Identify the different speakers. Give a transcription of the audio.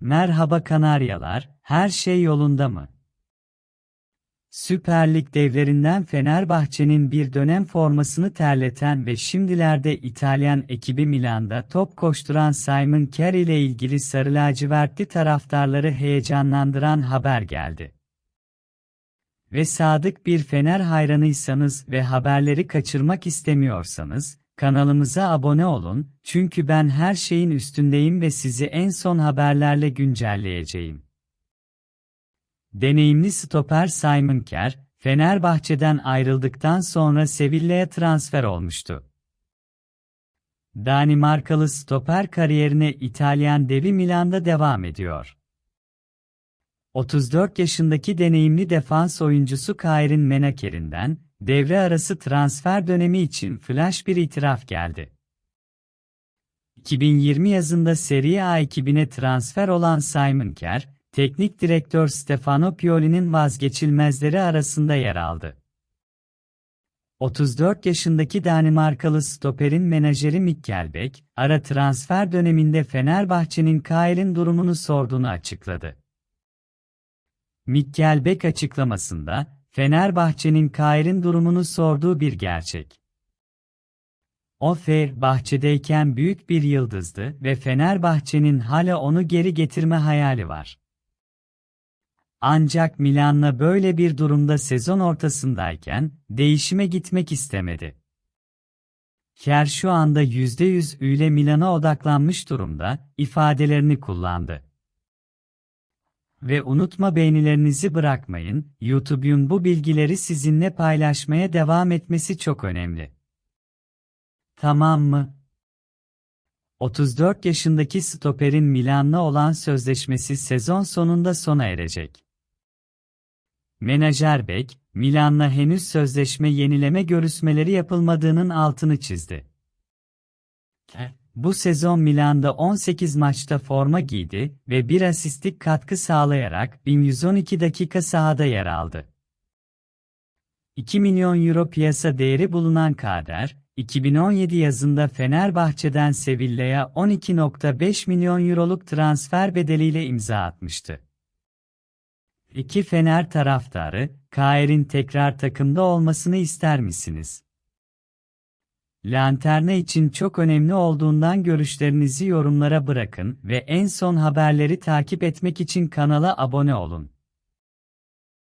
Speaker 1: Merhaba Kanaryalar, her şey yolunda mı? Süper Lig devlerinden Fenerbahçe'nin bir dönem formasını terleten ve şimdilerde İtalyan ekibi Milan'da top koşturan Simon Kjær ile ilgili sarı lacivertli taraftarları heyecanlandıran haber geldi. Ve sadık bir Fener hayranıysanız ve haberleri kaçırmak istemiyorsanız, kanalımıza abone olun, çünkü ben her şeyin üstündeyim ve sizi en son haberlerle güncelleyeceğim. Deneyimli stoper Simon Kjær, Fenerbahçe'den ayrıldıktan sonra Sevilla'ya transfer olmuştu. Danimarkalı stoper kariyerine İtalyan devi Milan'da devam ediyor. 34 yaşındaki deneyimli defans oyuncusu Kairin Menaker'inden, devre arası transfer dönemi için flash bir itiraf geldi. 2020 yazında Serie A ekibine transfer olan Simon Kjær, teknik direktör Stefano Pioli'nin vazgeçilmezleri arasında yer aldı. 34 yaşındaki Danimarkalı stoperin menajeri Mikkelbek, ara transfer döneminde Fenerbahçe'nin Kail'in durumunu sorduğunu açıkladı. Mikkelbek açıklamasında, Fenerbahçe'nin Kair'in durumunu sorduğu bir gerçek. O bahçedeyken büyük bir yıldızdı ve Fenerbahçe'nin hala onu geri getirme hayali var. Ancak Milan'la böyle bir durumda sezon ortasındayken değişime gitmek istemedi. Ker şu anda %100 üyle Milan'a odaklanmış durumda ifadelerini kullandı. Ve unutma beğenilerinizi bırakmayın, YouTube'un bu bilgileri sizinle paylaşmaya devam etmesi çok önemli. Tamam mı? 34 yaşındaki stoperin Milan'la olan sözleşmesi sezon sonunda sona erecek. Menajer Beck, Milan'la henüz sözleşme yenileme görüşmeleri yapılmadığının altını çizdi. Bu sezon Milan'da 18 maçta forma giydi ve bir asistlik katkı sağlayarak 1112 dakika sahada yer aldı. 2 milyon euro piyasa değeri bulunan Kader, 2017 yazında Fenerbahçe'den Sevilla'ya 12.5 milyon euroluk transfer bedeliyle imza atmıştı. İki Fener taraftarı, Kaer'in tekrar takımda olmasını ister misiniz? Lanterna için çok önemli olduğundan görüşlerinizi yorumlara bırakın ve en son haberleri takip etmek için kanala abone olun.